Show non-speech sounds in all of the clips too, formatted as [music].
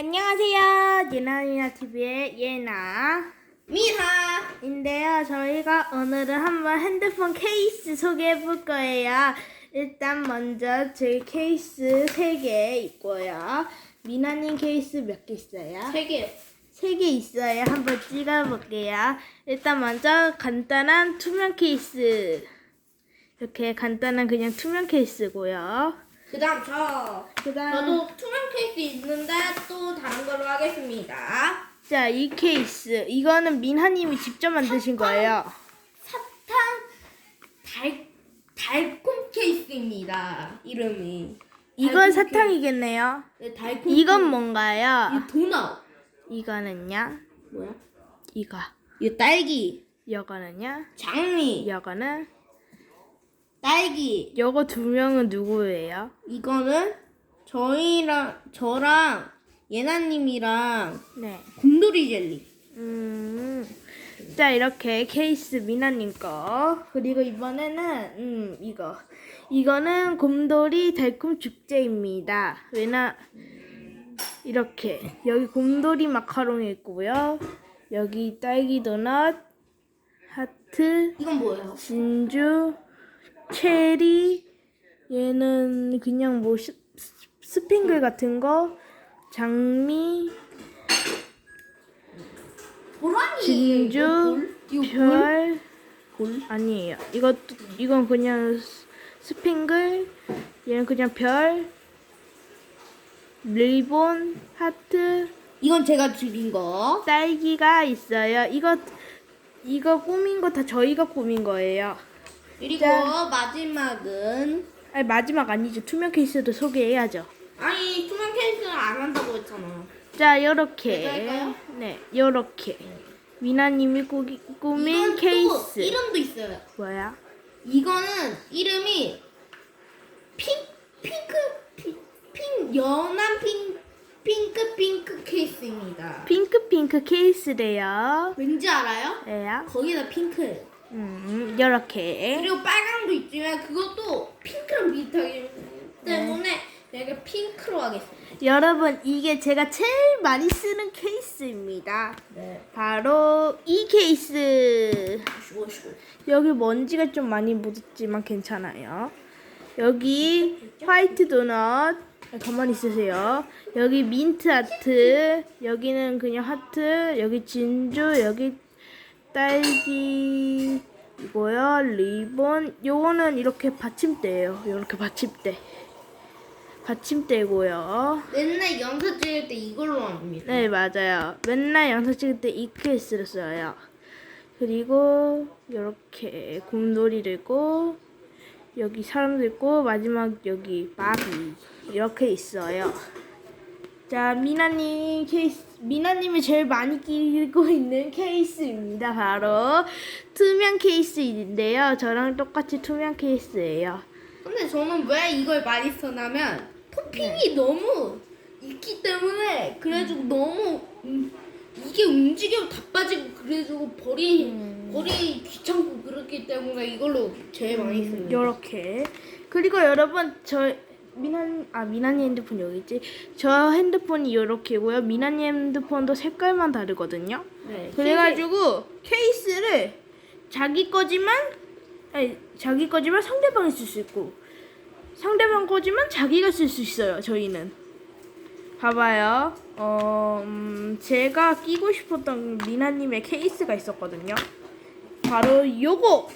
안녕하세요. 예나미나 TV의 예나. 미하 인데요. 저희가 오늘은 한번 핸드폰 케이스 소개해 볼 거예요. 일단 먼저 제 케이스 3개 있고요. 미나님 케이스 몇 개 있어요? 세 개. 3개 있어요. 한번 찍어 볼게요. 일단 먼저 간단한 투명 케이스. 이렇게 간단한 그냥 투명 케이스고요. 그다음 저 그다음 저도 투명 케이스 있는데 또 다른 걸로 하겠습니다. 자, 이 케이스. 이거는 민하님이 직접 만드신 거예요. 사탕 달 달콤 케이스입니다. 이름이. 이건 달콤 사탕이겠네요. 케이스. 네, 달콤. 이건. 뭔가요? 이 도넛. 이거는요? 뭐야? 이거. 이 딸기. 이거는요? 장미. 이거는? 딸기. 요거 두 명은 누구예요? 이거는 저희랑 저랑 예나님이랑 네. 곰돌이 젤리. 음. 자, 이렇게 케이스 미나님 거. 그리고 이번에는, 음, 이거. 이거는 곰돌이 달콤 축제입니다. 왜냐, 이렇게. 여기 곰돌이 마카롱이 있고요. 여기 딸기 도넛, 하트, 이건 뭐예요? 진주, 체리, 얘는 그냥 뭐 스, 스핑글 같은 거, 장미, 보라니. 진주? 별, 볼? 아니에요. 이것도 이건 그냥 스- 스핑글, 얘는 그냥 별, 리본, 하트, 이건 제가 드린 거. 딸기가 있어요. 이거 이거 꾸민 거 다 저희가 꾸민 거예요. 그리고 짠. 마지막은 아니 마지막 아니죠. 투명 케이스도 소개해야죠. 아니 투명 케이스는 안 한다고 했잖아. 자, 요렇게. 할까요? 네, 요렇게. 미나님이 꾸기, 꾸민 또 케이스. 이름도 있어요. 뭐야? 이거는 이름이 핑 핑크 핑, 핑 연한 핑 핑크 핑크 케이스입니다. 핑크 핑크 케이스래요. 왠지 알아요? 예요. 거기다 핑크예요. 음, 요렇게. 그리고 빨강도 있지만 그것도 핑크랑 비슷하기 때문에 내가 핑크로 하겠습니다. 여러분, 이게 제가 제일 많이 쓰는 케이스입니다. 네. 바로 이 케이스. 쉬고 쉬고. 여기 먼지가 좀 많이 묻었지만 괜찮아요. 여기 화이트 도넛. 가만히 있으세요. 여기 민트 하트. 여기는 그냥 하트. 여기 진주. 여기 딸기. 이거요. 리본. 요거는 이렇게 받침대예요. 이렇게 받침대. 받침대고요. 맨날 영상 찍을 때 이걸로 합니다. 네, 맞아요. 맨날 영상 찍을 때 이 케이스를 써요. 그리고 이렇게 곰돌이를 있고 여기 사람도 있고 마지막 여기 바비 이렇게 있어요. 자, 미나님 케이스 미나님이 제일 많이 끼고 있는 케이스입니다. 바로 투명 케이스인데요. 저랑 똑같이 투명 케이스예요. 근데 저는 왜 이걸 많이 써냐면 토핑이 너무 있기 때문에 그래가지고 너무 음, 이게 움직이면 다 빠지고 그래가지고 버리 버리 귀찮고 그렇기 때문에 이걸로 제일 많이 씁니다. 요렇게 그리고 여러분 저 미난 아 미나님 핸드폰 여기 있지 저 핸드폰이 요렇게고요 미나님 핸드폰도 색깔만 다르거든요 네. 그래가지고 케이스를 자기 거지만 아니 자기 거지만 상대방이 쓸 수 있고 상대방 거지만 자기가 쓸 수 있어요 저희는 봐봐요 어 음, 제가 끼고 싶었던 미나님의 케이스가 있었거든요 바로 요거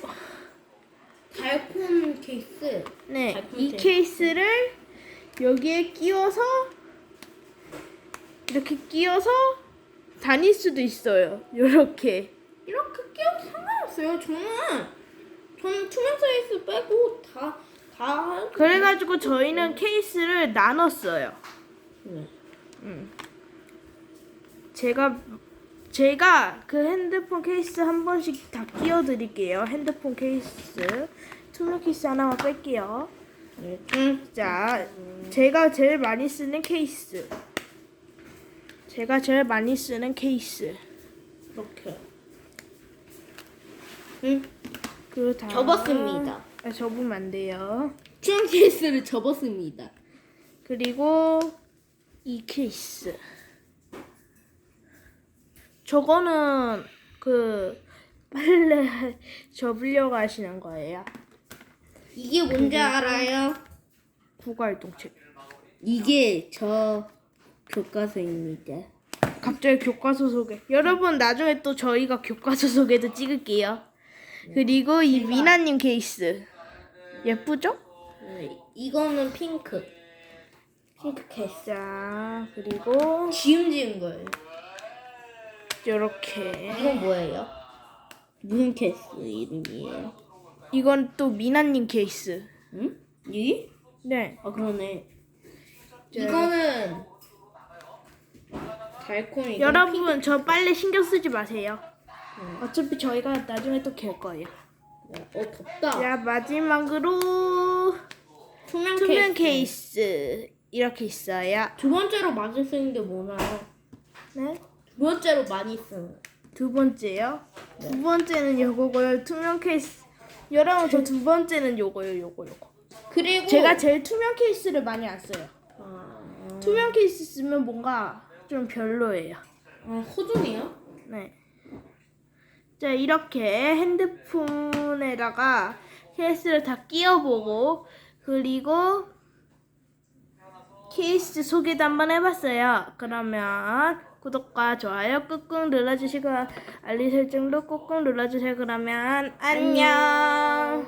달콤 케이스. 네, 달콤 이 케이스. 케이스를 여기에 끼워서 이렇게 끼워서 다닐 수도 있어요. 요렇게. 이렇게 끼워도 상관없어요. 저는 저는 투명 케이스 빼고 다 다 그래가지고 저희는 케이스를 나눴어요. 네. 제가 제가 그 핸드폰 케이스 한 번씩 다 끼워드릴게요. 핸드폰 케이스 투명 케이스 하나만 뺄게요. 응. 자, 제가 제일 많이 쓰는 케이스. 제가 제일 많이 쓰는 케이스. 이렇게. 응. 그 다음 접었습니다. 아, 접으면 안 돼요. 투명 케이스를 접었습니다. 그리고 이 케이스. 저거는 그 빨래 [laughs] 접으려고 하시는 거예요. 이게 뭔지 알아요? 국어활동책. 이게 저 교과서입니다. 갑자기 교과서 소개. 여러분 나중에 또 저희가 교과서 소개도 찍을게요. 그리고 이 미나님 케이스 예쁘죠? 네, 이거는 핑크. 핑크 케이스. 그리고 지음 지은 거예요. 이렇게 이건 뭐예요? 무슨 케이스 이름이에요? 이건 또 미나님 케이스. 응? 이? 네. 아 그러네. 자. 이거는 달콤이. 여러분 저 빨래 신경 쓰지 마세요. 어차피 저희가 나중에 또 갤 거예요. 어 덥다. 자 마지막으로 투명, 투명 케이스. 케이스 이렇게 있어요. 두 번째로 많이 쓰는 게 뭐나요? 네. 두 번째로 많이 쓰는. 두 번째요. 두 번째는 요거고요. 투명 케이스. 여러분 저 두 번째는 요거요, 요거, 요거. 그리고 제가 제일 투명 케이스를 많이 안 써요. 아, 투명 케이스 쓰면 뭔가 좀 별로예요. 아 호준이요? 네. 자 이렇게 핸드폰에다가 케이스를 다 끼워보고 그리고 케이스 소개도 한번 해봤어요. 그러면 구독과 좋아요 꾹꾹 눌러주시고 알림 설정도 꾹꾹 눌러주세요. 그러면 안녕.